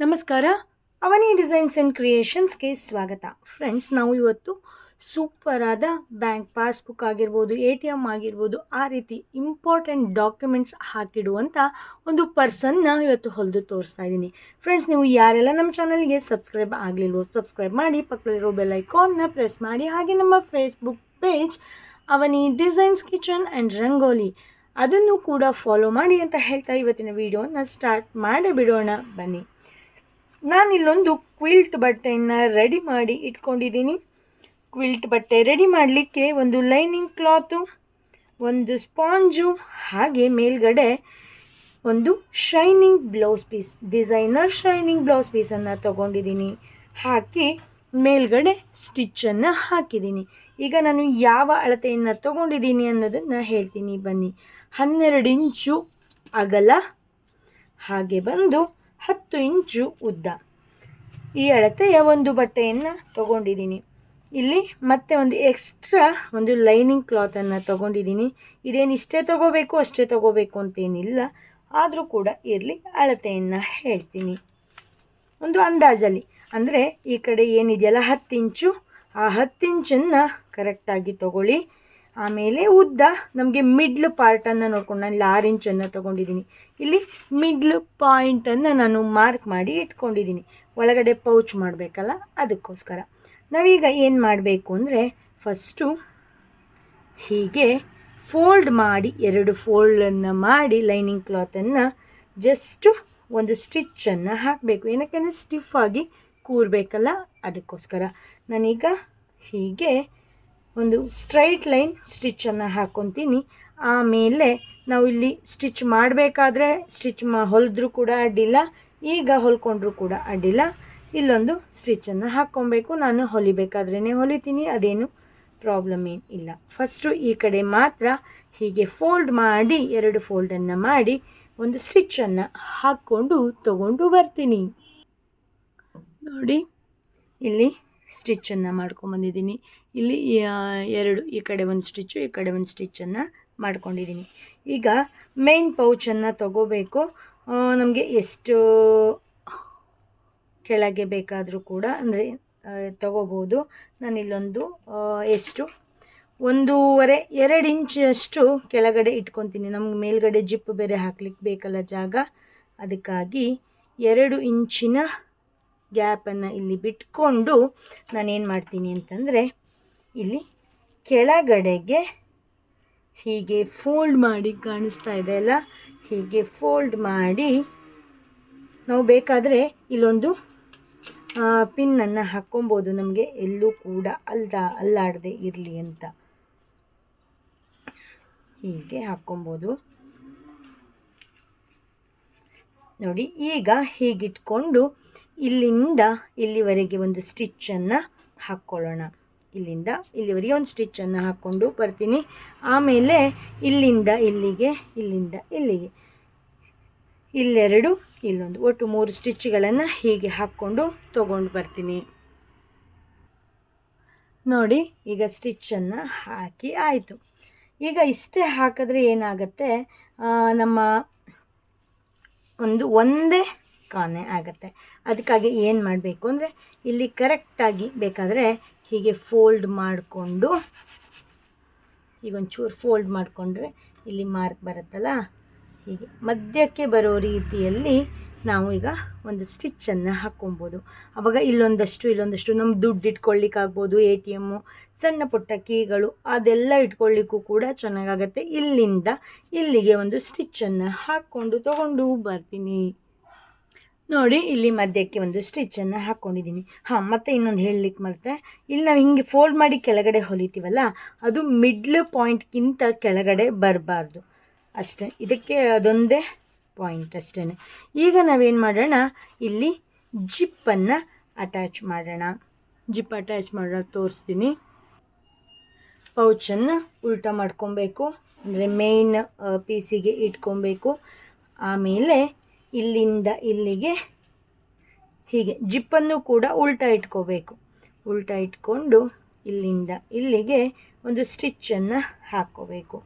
ನಮಸ್ಕಾರ. ಅವನಿ designs and ಕ್ರಿಯೇಷನ್ಸ್ಗೆ ಸ್ವಾಗತ. Friends, ನಾವು ಇವತ್ತು ಸೂಪರಾದ ಬ್ಯಾಂಕ್ ಪಾಸ್ಬುಕ್ ಆಗಿರ್ಬೋದು, ಎ ಟಿ ಎಂ ಆಗಿರ್ಬೋದು, ಆ ರೀತಿ ಇಂಪಾರ್ಟೆಂಟ್ ಡಾಕ್ಯುಮೆಂಟ್ಸ್ ಹಾಕಿಡುವಂಥ ಒಂದು ಪರ್ಸನ್ನ ಇವತ್ತು ಹೊಲಿದು ತೋರಿಸ್ತಾ ಇದ್ದೀನಿ ಫ್ರೆಂಡ್ಸ್, ನೀವು ಯಾರೆಲ್ಲ ನಮ್ಮ ಚಾನಲ್ಗೆ ಸಬ್ಸ್ಕ್ರೈಬ್ ಆಗಲಿಲ್ವೋ ಸಬ್ಸ್ಕ್ರೈಬ್ ಮಾಡಿ, ಪಕ್ಕದಲ್ಲಿರೋ ಬೆಲ್ ಐಕಾನ್ನ ಪ್ರೆಸ್ ಮಾಡಿ, ಹಾಗೆ ನಮ್ಮ Facebook page Avani designs kitchen and rangoli. ಅದನ್ನು ಕೂಡ ಫಾಲೋ ಮಾಡಿ ಅಂತ ಹೇಳ್ತಾ ಇವತ್ತಿನ ವಿಡಿಯೋನ ಸ್ಟಾರ್ಟ್ ಮಾಡಿ, ಬಿಡೋಣ ಬನ್ನಿ. ನಾನಿಲ್ಲೊಂದು ಕ್ವಿಲ್ಟ್ ಬಟ್ಟೆಯನ್ನು ರೆಡಿ ಮಾಡಿ ಇಟ್ಕೊಂಡಿದ್ದೀನಿ. ಕ್ವಿಲ್ಟ್ ಬಟ್ಟೆ ರೆಡಿ ಮಾಡಲಿಕ್ಕೆ ಒಂದು ಲೈನಿಂಗ್ ಕ್ಲಾತು ಒಂದು ಸ್ಪಾಂಜು ಹಾಗೆ ಮೇಲ್ಗಡೆ ಒಂದು shining blouse piece designer shining blouse ಪೀಸನ್ನು ತೊಗೊಂಡಿದ್ದೀನಿ. ಹಾಕಿ ಮೇಲ್ಗಡೆ ಸ್ಟಿಚ್ಚನ್ನು ಹಾಕಿದ್ದೀನಿ. ಈಗ ನಾನು ಯಾವ ಅಳತೆಯನ್ನು ತೊಗೊಂಡಿದ್ದೀನಿ ಅನ್ನೋದನ್ನು ಹೇಳ್ತೀನಿ, ಬನ್ನಿ. ಹನ್ನೆರಡು ಇಂಚು ಅಗಲ, ಹಾಗೆ ಬಂದು ಹತ್ತು ಇಂಚು ಉದ್ದ. ಈ ಅಳತೆಯ ಒಂದು ಬಟ್ಟೆಯನ್ನು ತಗೊಂಡಿದ್ದೀನಿ. ಇಲ್ಲಿ ಮತ್ತೆ ಒಂದು ಎಕ್ಸ್ಟ್ರಾ ಒಂದು ಲೈನಿಂಗ್ ಕ್ಲಾತನ್ನು ತೊಗೊಂಡಿದ್ದೀನಿ. ಇದೇನು ಇಷ್ಟೇ ತೊಗೋಬೇಕು, ಅಷ್ಟೇ ತೊಗೋಬೇಕು ಅಂತೇನಿಲ್ಲ. ಆದರೂ ಕೂಡ ಇರಲಿ, ಅಳತೆಯನ್ನು ಹೇಳ್ತೀನಿ. ಒಂದು ಅಂದಾಜಲ್ಲಿ. ಅಂದರೆ ಈ ಕಡೆ ಏನಿದೆಯಲ್ಲ, ಹತ್ತು ಇಂಚು. ಆ ಹತ್ತು ಇಂಚನ್ನು ಕರೆಕ್ಟಾಗಿ ತೊಗೊಳ್ಳಿ. ಆಮೇಲೆ ಉದ್ದ. ನಮಗೆ ಮಿಡ್ಲ್ ಪಾರ್ಟನ್ನು ನೋಡ್ಕೊಂಡು ನಾನು ಇಲ್ಲಿ ಆರು ಇಂಚನ್ನು ತೊಗೊಂಡಿದ್ದೀನಿ. ಇಲ್ಲಿ ಮಿಡ್ಲ್ ಪಾಯಿಂಟನ್ನು ನಾನು ಮಾರ್ಕ್ ಮಾಡಿ ಇಟ್ಕೊಂಡಿದ್ದೀನಿ. ಒಳಗಡೆ ಪೌಚ್ ಮಾಡಬೇಕಲ್ಲ, ಅದಕ್ಕೋಸ್ಕರ. ನಾವೀಗ ಏನು ಮಾಡಬೇಕು ಅಂದರೆ ಫಸ್ಟು ಹೀಗೆ ಫೋಲ್ಡ್ ಮಾಡಿ, ಎರಡು ಫೋಲ್ಡನ್ನು ಮಾಡಿ ಲೈನಿಂಗ್ ಕ್ಲಾತನ್ನು ಜಸ್ಟು ಒಂದು ಸ್ಟಿಚ್ಚನ್ನು ಹಾಕಬೇಕು. ಏನಕ್ಕೆ ಸ್ಟಿಫ್ ಆಗಿ ಕೂರಬೇಕಲ್ಲ, ಅದಕ್ಕೋಸ್ಕರ. ನಾನೀಗ ಹೀಗೆ ಒಂದು ಸ್ಟ್ರೈಟ್ ಲೈನ್ ಸ್ಟಿಚ್ಚನ್ನು ಹಾಕ್ಕೊತೀನಿ ಆಮೇಲೆ ನಾವು ಇಲ್ಲಿ ಸ್ಟಿಚ್ ಮಾಡಬೇಕಾದ್ರೆ ಸ್ಟಿಚ್ ಮಾ ಹೊಲಿದ್ರೂ ಕೂಡ ಅಡ್ಡಿಲ್ಲ, ಈಗ ಹೊಲ್ಕೊಂಡ್ರೂ ಕೂಡ ಅಡ್ಡಿಲ್ಲ. ಇಲ್ಲೊಂದು ಸ್ಟಿಚ್ಚನ್ನು ಹಾಕ್ಕೊಬೇಕು. ನಾನು ಹೊಲಿಬೇಕಾದ್ರೇ ಹೊಲಿತೀನಿ, ಅದೇನು ಪ್ರಾಬ್ಲಮ್ ಏನು ಇಲ್ಲ. ಫಸ್ಟು ಈ ಕಡೆ ಮಾತ್ರ ಹೀಗೆ ಫೋಲ್ಡ್ ಮಾಡಿ, ಎರಡು ಫೋಲ್ಡನ್ನು ಮಾಡಿ ಒಂದು ಸ್ಟಿಚ್ಚನ್ನು ಹಾಕ್ಕೊಂಡು ತಗೊಂಡು ಬರ್ತೀನಿ. ನೋಡಿ, ಇಲ್ಲಿ ಸ್ಟಿಚ್ಚನ್ನು ಮಾಡ್ಕೊಂಬಂದಿದ್ದೀನಿ. ಇಲ್ಲಿ ಎರಡು, ಈ ಕಡೆ ಒಂದು ಸ್ಟಿಚ್ಚು ಈ ಕಡೆ ಒಂದು ಸ್ಟಿಚ್ಚನ್ನು ಮಾಡ್ಕೊಂಡಿದ್ದೀನಿ. ಈಗ ಮೇನ್ ಪೌಚನ್ನು ತಗೋಬೇಕು. ನಮಗೆ ಎಷ್ಟು ಕೆಳಗೆ ಬೇಕಾದರೂ ಕೂಡ, ಅಂದರೆ ತಗೋಬೋದು. ನಾನಿಲ್ಲೊಂದು ಎಷ್ಟು? ಒಂದೂವರೆ, ಎರಡು ಇಂಚಷ್ಟು ಕೆಳಗಡೆ ಇಟ್ಕೊತೀನಿ. ನಮ್ಗೆ ಮೇಲ್ಗಡೆ ಜಿಪ್ ಬೇರೆ ಹಾಕ್ಲಿಕ್ಕೆ ಬೇಕಲ್ಲ ಜಾಗ. ಅದಕ್ಕಾಗಿ ಎರಡು ಇಂಚಿನ ಗ್ಯಾಪನ್ನು ಇಲ್ಲಿ ಬಿಟ್ಕೊಂಡು ನಾನೇನು ಮಾಡ್ತೀನಿ ಅಂತಂದರೆ, ಇಲ್ಲಿ ಕೆಳಗಡೆಗೆ ಹೀಗೆ ಫೋಲ್ಡ್ ಮಾಡಿ ಕಾಣಿಸ್ತಾ ಇದೆ ಅಲ್ಲ? ಹೀಗೆ ಫೋಲ್ಡ್ ಮಾಡಿ ನಾವು ಬೇಕಾದರೆ ಇಲ್ಲೊಂದು ಪಿನ್ನನ್ನು ಹಾಕ್ಕೊಬೋದು. ನಮಗೆ ಎಲ್ಲೂ ಕೂಡ ಅಲ್ದ, ಅಲ್ಲಾಡದೆ ಇರಲಿ ಅಂತ. ಹೀಗೆ ಹಾಕ್ಕೊಬೋದು. ನೋಡಿ, ಈಗ ಹೀಗಿಟ್ಕೊಂಡು ಇಲ್ಲಿಂದ ಇಲ್ಲಿವರೆಗೆ ಒಂದು ಸ್ಟಿಚ್ಚನ್ನು ಹಾಕ್ಕೊಳ್ಳೋಣ. ಇಲ್ಲಿಂದ ಇಲ್ಲಿವರೆಗೆ ಒಂದು ಸ್ಟಿಚ್ಚನ್ನು ಹಾಕ್ಕೊಂಡು ಬರ್ತೀನಿ. ಆಮೇಲೆ ಇಲ್ಲಿಂದ ಇಲ್ಲಿಗೆ ಇಲ್ಲಿಂದ ಇಲ್ಲಿಗೆ. ಇಲ್ಲೆರಡು, ಇಲ್ಲೊಂದು. ಒಟ್ಟು ಮೂರು ಸ್ಟಿಚ್ಗಳನ್ನು ಹೀಗೆ ಹಾಕ್ಕೊಂಡು ತೊಗೊಂಡು ಬರ್ತೀನಿ. ನೋಡಿ, ಈಗ ಸ್ಟಿಚ್ಚನ್ನು ಹಾಕಿ ಆಯಿತು. ಈಗ ಇಷ್ಟೇ ಹಾಕಿದ್ರೆ ಏನಾಗುತ್ತೆ? ನಮ್ಮ ಒಂದು ಒಂದೇ ಕಾನೆ ಆಗುತ್ತೆ. ಅದಕ್ಕಾಗಿ ಏನು ಮಾಡಬೇಕು ಅಂದರೆ, ಇಲ್ಲಿ ಕರೆಕ್ಟಾಗಿ ಬೇಕಾದರೆ ಹೀಗೆ ಫೋಲ್ಡ್ ಮಾಡಿಕೊಂಡು ಈಗ ಒಂಚೂರು ಫೋಲ್ಡ್ ಮಾಡಿಕೊಂಡ್ರೆ ಇಲ್ಲಿ ಮಾರ್ಕ್ ಬರುತ್ತಲ್ಲ? ಹೀಗೆ ಮಧ್ಯಕ್ಕೆ ಬರೋ ರೀತಿಯಲ್ಲಿ ನಾವು ಈಗ ಒಂದು ಸ್ಟಿಚ್ಚನ್ನು ಹಾಕ್ಕೊಬೋದು. ಆವಾಗ ಇಲ್ಲೊಂದಷ್ಟು ಇಲ್ಲೊಂದಷ್ಟು ನಮ್ಮ ದುಡ್ಡು ಇಟ್ಕೊಳ್ಳಿಕ್ಕಾಗ್ಬೋದು ಎ ಟಿ ಎಮ್ಮು ಸಣ್ಣ ಪುಟ್ಟ ಕೀಗಳು, ಅದೆಲ್ಲ ಇಟ್ಕೊಳ್ಳಿಕ್ಕೂ ಕೂಡ ಚೆನ್ನಾಗಾಗತ್ತೆ. ಇಲ್ಲಿಂದ ಇಲ್ಲಿಗೆ ಒಂದು ಸ್ಟಿಚ್ಚನ್ನು ಹಾಕ್ಕೊಂಡು ತಗೊಂಡು ಬರ್ತೀನಿ. ನೋಡಿ, ಇಲ್ಲಿ ಮಧ್ಯಕ್ಕೆ ಒಂದು ಸ್ಟಿಚ್ಚನ್ನು ಹಾಕ್ಕೊಂಡಿದ್ದೀನಿ ಹಾಂ, ಮತ್ತೆ ಇನ್ನೊಂದು ಹೇಳಲಿಕ್ಕೆ ಮರೆತೆ. ಇಲ್ಲಿ ನಾವು ಹಿಂಗೆ ಫೋಲ್ಡ್ ಮಾಡಿ ಕೆಳಗಡೆ ಹೊಲಿತೀವಲ್ಲ, ಅದು ಮಿಡ್ಲ್ ಪಾಯಿಂಟ್ಗಿಂತ ಕೆಳಗಡೆ ಬರಬಾರ್ದು. ಅಷ್ಟೇ, ಇದಕ್ಕೆ ಅದೊಂದೇ ಪಾಯಿಂಟ್ ಅಷ್ಟೇ ಈಗ ನಾವೇನು ಮಾಡೋಣ, ಇಲ್ಲಿ ಜಿಪ್ಪನ್ನು ಅಟ್ಯಾಚ್ ಮಾಡೋಣ. ಜಿಪ್ ಅಟ್ಯಾಚ್ ಮಾಡೋಣ ತೋರಿಸ್ತೀನಿ. ಪೌಚನ್ನು ಉಲ್ಟ ಮಾಡ್ಕೊಬೇಕು. ಅಂದರೆ ಮೇಯ್ನ್ ಪೀಸಿಗೆ ಇಟ್ಕೊಬೇಕು. ಆಮೇಲೆ ಇಲ್ಲಿಂದ ಇಲ್ಲಿಗೆ ಹೀಗೆ ಜಿಪ್ಪನ್ನು ಕೂಡ ಉಲ್ಟಾ ಇಟ್ಕೋಬೇಕು. ಉಲ್ಟಾ ಇಟ್ಕೊಂಡು ಇಲ್ಲಿಂದ ಇಲ್ಲಿಗೆ ಒಂದು ಸ್ಟಿಚ್ಚನ್ನು ಹಾಕ್ಕೋಬೇಕು.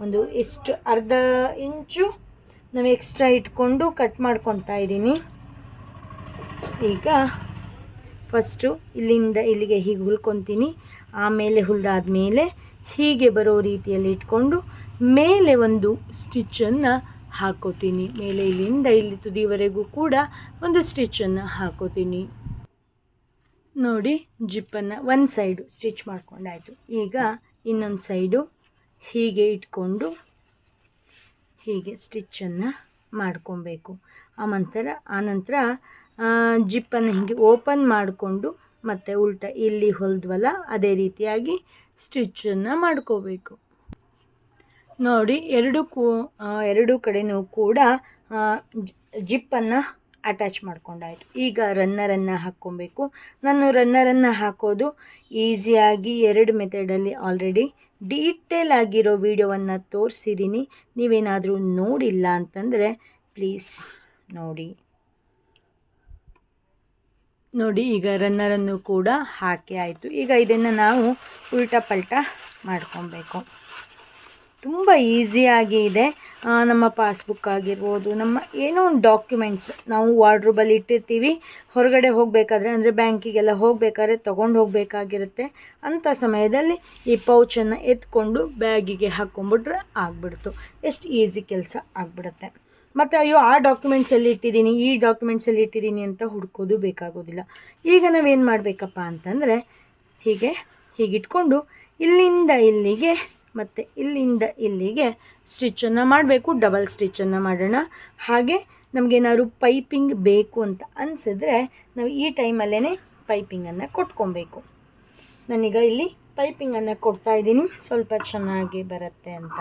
ಒಂದು ಎಷ್ಟು ಅರ್ಧ ಇಂಚು ನಾವು ಎಕ್ಸ್ಟ್ರಾ ಇಟ್ಕೊಂಡು ಕಟ್ ಮಾಡ್ಕೊತಾ ಇದ್ದೀನಿ. ಈಗ ಫಸ್ಟು ಇಲ್ಲಿಂದ ಇಲ್ಲಿಗೆ ಹೀಗೆ ಹುಲ್ಕೊತೀನಿ. ಆಮೇಲೆ ಹುಲ್ದಾದ್ಮೇಲೆ ಹೀಗೆ ಬರೋ ರೀತಿಯಲ್ಲಿ ಇಟ್ಕೊಂಡು ಮೇಲೆ ಒಂದು ಸ್ಟಿಚ್ಚನ್ನು ಹಾಕೋತೀನಿ. ಮೇಲೆ ಇಲ್ಲಿಂದ ಇಲ್ಲಿ ತುದಿವರೆಗೂ ಕೂಡ ಒಂದು ಸ್ಟಿಚ್ಚನ್ನು ಹಾಕೋತೀನಿ. ನೋಡಿ ಜಿಪ್ಪನ್ನು ಒಂದು ಸೈಡು ಸ್ಟಿಚ್ ಮಾಡ್ಕೊಂಡಾಯಿತು. ಈಗ ಇನ್ನೊಂದು ಸೈಡು ಹೀಗೆ ಇಟ್ಕೊಂಡು ಹೀಗೆ ಸ್ಟಿಚ್ಚನ್ನು ಮಾಡ್ಕೊಬೇಕು. ಆ ನಂತರ ಆನಂತರ ಜಿಪ್ಪನ್ನು ಹೀಗೆ ಓಪನ್ ಮಾಡಿಕೊಂಡು ಮತ್ತು ಉಲ್ಟ ಇಲ್ಲಿ ಹೊಲಿದ್ವಲ್ಲ, ಅದೇ ರೀತಿಯಾಗಿ ಸ್ಟಿಚ್ಚನ್ನು ಮಾಡ್ಕೋಬೇಕು. ನೋಡಿ, ಎರಡು ಕೂ ಎರಡು ಕಡೆಯೂ ಕೂಡ ಜಿಪ್ಪನ್ನು ಅಟ್ಯಾಚ್ ಮಾಡ್ಕೊಂಡಾಯಿತು. ಈಗ ರನ್ನರನ್ನು ಹಾಕ್ಕೊಬೇಕು. ನಾನು ರನ್ನರನ್ನು ಹಾಕೋದು ಈಸಿಯಾಗಿ ಎರಡು ಮೆಥಡಲ್ಲಿ ಆಲ್ರೆಡಿ ಡೀಟೇಲ್ ಆಗಿರೋ ವಿಡಿಯೋವನ್ನು ತೋರಿಸಿದ್ದೀನಿ ನೀವೇನಾದರೂ ನೋಡಿಲ್ಲ ಅಂತಂದರೆ ಪ್ಲೀಸ್ ನೋಡಿ. ನೋಡಿ, ಈಗ ರನ್ನರನ್ನು ಕೂಡ ಹಾಕಿ ಆಯಿತು. ಈಗ ಇದನ್ನು ನಾವು ಉಲ್ಟಾ ಪಲ್ಟಾ ಮಾಡ್ಕೊಬೇಕು. ತುಂಬ ಈಸಿಯಾಗಿ ಇದೆ. ನಮ್ಮ ಪಾಸ್ಬುಕ್ ಆಗಿರ್ಬೋದು, ನಮ್ಮ ಏನೋ ಒಂದು ಡಾಕ್ಯುಮೆಂಟ್ಸ್ ನಾವು ವಾರ್ಡ್ರೂಬಲ್ಲಿ ಇಟ್ಟಿರ್ತೀವಿ. ಹೊರಗಡೆ ಹೋಗಬೇಕಾದ್ರೆ ಅಂದರೆ ಬ್ಯಾಂಕಿಗೆಲ್ಲ ಹೋಗಬೇಕಾದ್ರೆ ತೊಗೊಂಡು ಹೋಗಬೇಕಾಗಿರುತ್ತೆ. ಅಂಥ ಸಮಯದಲ್ಲಿ ಈ ಪೌಚನ್ನು ಎತ್ಕೊಂಡು ಬ್ಯಾಗಿಗೆ ಹಾಕ್ಕೊಂಬಿಟ್ರೆ ಆಗ್ಬಿಡ್ತು. ಎಷ್ಟು ಈಸಿ ಕೆಲಸ ಆಗ್ಬಿಡುತ್ತೆ. ಮತ್ತು ಅಯ್ಯೋ, ಆ ಡಾಕ್ಯುಮೆಂಟ್ಸ್ ಎಲ್ಲಿ ಇಟ್ಟಿದ್ದೀನಿ, ಈ ಡಾಕ್ಯುಮೆಂಟ್ಸ್ ಎಲ್ಲಿ ಇಟ್ಟಿದ್ದೀನಿ ಅಂತ ಹುಡ್ಕೋದು ಬೇಕಾಗೋದಿಲ್ಲ. ಈಗ ನಾವೇನು ಮಾಡಬೇಕಪ್ಪ ಅಂತಂದರೆ, ಹೀಗೆ ಹೀಗಿಟ್ಕೊಂಡು ಇಲ್ಲಿಂದ ಇಲ್ಲಿಗೆ ಮತ್ತು ಇಲ್ಲಿಂದ ಇಲ್ಲಿಗೆ ಸ್ಟಿಚ್ಚನ್ನು ಮಾಡಬೇಕು ಡಬಲ್ ಸ್ಟಿಚ್ಚನ್ನು ಮಾಡೋಣ. ಹಾಗೆ ನಮಗೇನಾದ್ರು ಪೈಪಿಂಗ್ ಬೇಕು ಅಂತ ಅನಿಸಿದ್ರೆ ನಾವು ಈ ಟೈಮಲ್ಲೇ ಪೈಪಿಂಗನ್ನು ಕೊಟ್ಕೊಬೇಕು. ನಾನೀಗ ಇಲ್ಲಿ ಪೈಪಿಂಗನ್ನು ಕೊಡ್ತಾ ಇದ್ದೀನಿ. ಸ್ವಲ್ಪ ಚೆನ್ನಾಗಿ ಬರುತ್ತೆ ಅಂತ.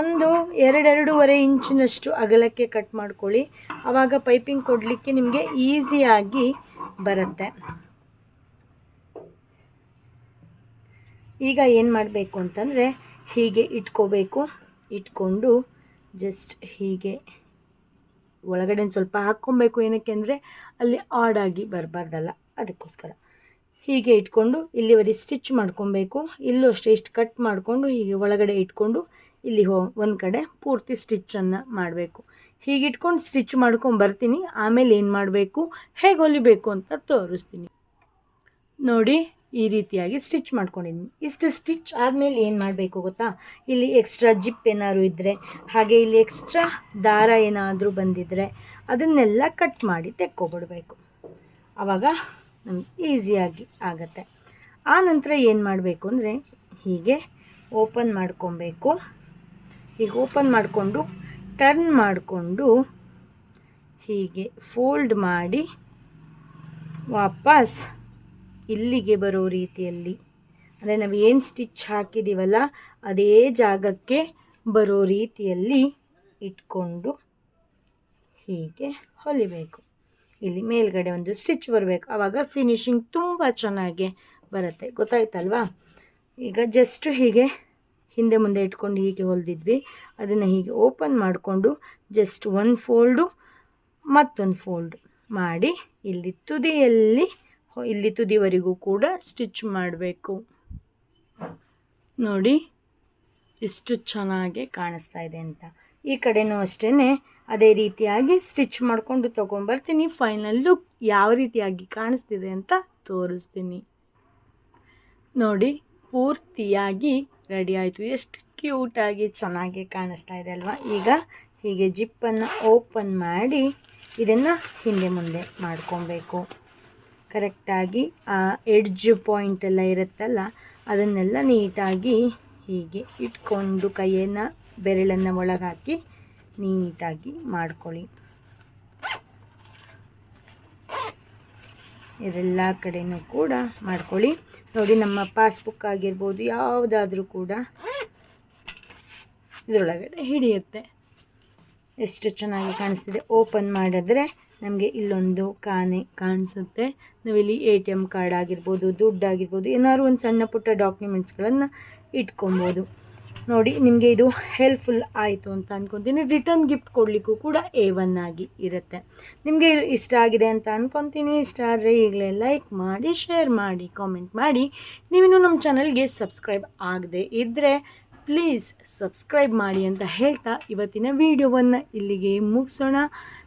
ಒಂದು ಎರಡೆರಡೂವರೆ ಇಂಚಿನಷ್ಟು ಅಗಲಕ್ಕೆ ಕಟ್ ಮಾಡ್ಕೊಳ್ಳಿ. ಆವಾಗ ಪೈಪಿಂಗ್ ಕೊಡಲಿಕ್ಕೆ ನಿಮಗೆ ಈಸಿಯಾಗಿ ಬರುತ್ತೆ. ಈಗ ಏನು ಮಾಡಬೇಕು ಅಂತಂದರೆ ಹೀಗೆ ಇಟ್ಕೋಬೇಕು. ಇಟ್ಕೊಂಡು ಜಸ್ಟ್ ಹೀಗೆ ಒಳಗಡೆ ಸ್ವಲ್ಪ ಹಾಕ್ಕೊಬೇಕು. ಏನಕ್ಕೆ ಅಂದರೆ ಅಲ್ಲಿ ಆಡಾಗಿ ಬರಬಾರ್ದಲ್ಲ, ಅದಕ್ಕೋಸ್ಕರ. ಹೀಗೆ ಇಟ್ಕೊಂಡು ಇಲ್ಲಿವರೆ ಸ್ಟಿಚ್ ಮಾಡ್ಕೊಬೇಕು. ಇಲ್ಲೂ ಅಷ್ಟೇ, ಇಷ್ಟು ಕಟ್ ಮಾಡಿಕೊಂಡು ಹೀಗೆ ಒಳಗಡೆ ಇಟ್ಕೊಂಡು ಇಲ್ಲಿ ಹೋ, ಒಂದು ಕಡೆ ಪೂರ್ತಿ ಸ್ಟಿಚ್ಚನ್ನು ಮಾಡಬೇಕು. ಹೀಗೆ ಇಟ್ಕೊಂಡು ಸ್ಟಿಚ್ ಮಾಡ್ಕೊಂಡು ಬರ್ತೀನಿ. ಆಮೇಲೆ ಏನು ಮಾಡಬೇಕು? ಹೇಗೆ ಹೊಲಿಬೇಕು ಅಂತ ತೋರಿಸ್ತೀನಿ. ನೋಡಿ ಈ ರೀತಿಯಾಗಿ ಸ್ಟಿಚ್ ಮಾಡ್ಕೊಂಡಿದ್ದೀನಿ ಇಷ್ಟು ಸ್ಟಿಚ್ ಆದಮೇಲೆ ಏನು ಮಾಡಬೇಕು ಗೊತ್ತಾ? ಇಲ್ಲಿ ಎಕ್ಸ್ಟ್ರಾ ಜಿಪ್ ಏನಾದ್ರು ಇದ್ದರೆ ಹಾಗೆ ಇಲ್ಲಿ ಎಕ್ಸ್ಟ್ರಾ ದಾರ ಏನಾದರೂ ಬಂದಿದ್ದರೆ ಅದನ್ನೆಲ್ಲ ಕಟ್ ಮಾಡಿ ತೆಕ್ಕೊಬಿಡಬೇಕು. ಆವಾಗ ನಮ್ಗೆ ಈಸಿಯಾಗಿ ಆಗುತ್ತೆ. ಆ ನಂತರ ಏನು ಮಾಡಬೇಕು ಅಂದರೆ ಹೀಗೆ ಓಪನ್ ಮಾಡ್ಕೊಬೇಕು. ಹೀಗೆ ಓಪನ್ ಮಾಡಿಕೊಂಡು ಟರ್ನ್ ಮಾಡಿಕೊಂಡು ಹೀಗೆ ಫೋಲ್ಡ್ ಮಾಡಿ ವಾಪಸ್ ಇಲ್ಲಿಗೆ ಬರೋ ರೀತಿಯಲ್ಲಿ. ಅಂದರೆ ನಾವು ಏನು ಸ್ಟಿಚ್ ಹಾಕಿದ್ದೀವಲ್ಲ ಅದೇ ಜಾಗಕ್ಕೆ ಬರೋ ರೀತಿಯಲ್ಲಿ ಇಟ್ಕೊಂಡು ಹೀಗೆ ಹೊಲಿಬೇಕು. ಇಲ್ಲಿ ಮೇಲ್ಗಡೆ ಒಂದು ಸ್ಟಿಚ್ ಬರಬೇಕು. ಆವಾಗ ಫಿನಿಶಿಂಗ್ ತುಂಬ ಚೆನ್ನಾಗಿ ಬರುತ್ತೆ. ಗೊತ್ತಾಯ್ತಲ್ವಾ? ಈಗ ಜಸ್ಟ್ ಹೀಗೆ ಹಿಂದೆ ಮುಂದೆ ಇಟ್ಕೊಂಡು ಹೀಗೆ ಹೊಲಿದಿದ್ವಿ. ಅದನ್ನು ಹೀಗೆ ಓಪನ್ ಮಾಡಿಕೊಂಡು ಜಸ್ಟ್ ಒಂದು ಫೋಲ್ಡು ಮತ್ತೊಂದು ಫೋಲ್ಡು ಮಾಡಿ ಇಲ್ಲಿ ತುದಿಯಲ್ಲಿ ಇಲ್ಲಿ ತುದಿವರೆಗೂ ಕೂಡ ಸ್ಟಿಚ್ ಮಾಡಬೇಕು. ನೋಡಿ, ಎಷ್ಟು ಚೆನ್ನಾಗಿ ಕಾಣಿಸ್ತಾ ಇದೆ ಅಂತ. ಈ ಕಡೆನೂ ಅಷ್ಟೇ ಅದೇ ರೀತಿಯಾಗಿ ಸ್ಟಿಚ್ ಮಾಡಿಕೊಂಡು ತೊಗೊಂಬರ್ತೀನಿ. ಫೈನಲ್ ಲುಕ್ ಯಾವ ರೀತಿಯಾಗಿ ಕಾಣಿಸ್ತಿದೆ ಅಂತ ತೋರಿಸ್ತೀನಿ. ನೋಡಿ, ಪೂರ್ತಿಯಾಗಿ ರೆಡಿ ಆಯಿತು. ಎಷ್ಟು ಕ್ಯೂಟಾಗಿ ಚೆನ್ನಾಗಿ ಕಾಣಿಸ್ತಾ ಇದೆ ಅಲ್ವಾ? ಈಗ ಹೀಗೆ ಜಿಪ್ಪನ್ನು ಓಪನ್ ಮಾಡಿ ಇದನ್ನು ಹಿಂದೆ ಮುಂದೆ ಮಾಡ್ಕೊಬೇಕು. ಕರೆಕ್ಟಾಗಿ ಆ ಎಡ್ಜ್ ಪಾಯಿಂಟ್ ಎಲ್ಲ ಇರುತ್ತಲ್ಲ, ಅದನ್ನೆಲ್ಲ ನೀಟಾಗಿ ಹೀಗೆ ಇಟ್ಕೊಂಡು ಕೈಯನ್ನು ಬೆರಳನ್ನು ಒಳಗಾಕಿ ನೀಟಾಗಿ ಮಾಡ್ಕೊಳ್ಳಿ. ಎಲ್ಲ ಕಡೆಯೂ ಕೂಡ ಮಾಡ್ಕೊಳ್ಳಿ. ನೋಡಿ, ನಮ್ಮ ಪಾಸ್ಬುಕ್ ಆಗಿರ್ಬೋದು, ಯಾವುದಾದ್ರೂ ಕೂಡ ಇದರೊಳಗಡೆ ಹಿಡಿಯುತ್ತೆ. ಎಷ್ಟು ಚೆನ್ನಾಗಿ ಕಾಣಿಸ್ತಿದೆ. ಓಪನ್ ಮಾಡಿದ್ರೆ ನಮಗೆ ಇಲ್ಲೊಂದು ಕಾಣೆ ಕಾಣಿಸುತ್ತೆ. ನಾವಿಲ್ಲಿ ಎ ಟಿ ಎಂ ಕಾರ್ಡ್ ಆಗಿರ್ಬೋದು, ದುಡ್ಡು ಆಗಿರ್ಬೋದು, ಏನಾದ್ರು ಒಂದು ಸಣ್ಣ ಪುಟ್ಟ ಡಾಕ್ಯುಮೆಂಟ್ಸ್ಗಳನ್ನು ಇಟ್ಕೊಬೋದು. ನೋಡಿ, ನಿಮಗೆ ಇದು ಹೆಲ್ಪ್ಫುಲ್ ಆಯಿತು ಅಂತ ಅಂದ್ಕೊತೀನಿ ರಿಟರ್ನ್ ಗಿಫ್ಟ್ ಕೊಡಲಿಕ್ಕೂ ಕೂಡ ಎ ಒನ್ ಆಗಿ ಇರುತ್ತೆ. ನಿಮಗೆ ಇದು ಇಷ್ಟ ಆಗಿದೆ ಅಂತ ಅಂದ್ಕೊತೀನಿ ಇಷ್ಟ ಆದರೆ ಈಗಲೇ ಲೈಕ್ ಮಾಡಿ ಶೇರ್ ಮಾಡಿ ಕಾಮೆಂಟ್ ಮಾಡಿ. ನೀವಿನ್ನೂ ನಮ್ಮ ಚಾನಲ್ಗೆ ಸಬ್ಸ್ಕ್ರೈಬ್ ಆಗದೆ ಇದ್ದರೆ ಪ್ಲೀಸ್ ಸಬ್ಸ್ಕ್ರೈಬ್ ಮಾಡಿ ಅಂತ ಹೇಳ್ತಾ ಇವತ್ತಿನ ವಿಡಿಯೋವನ್ನು ಇಲ್ಲಿಗೆ ಮುಗಿಸೋಣ.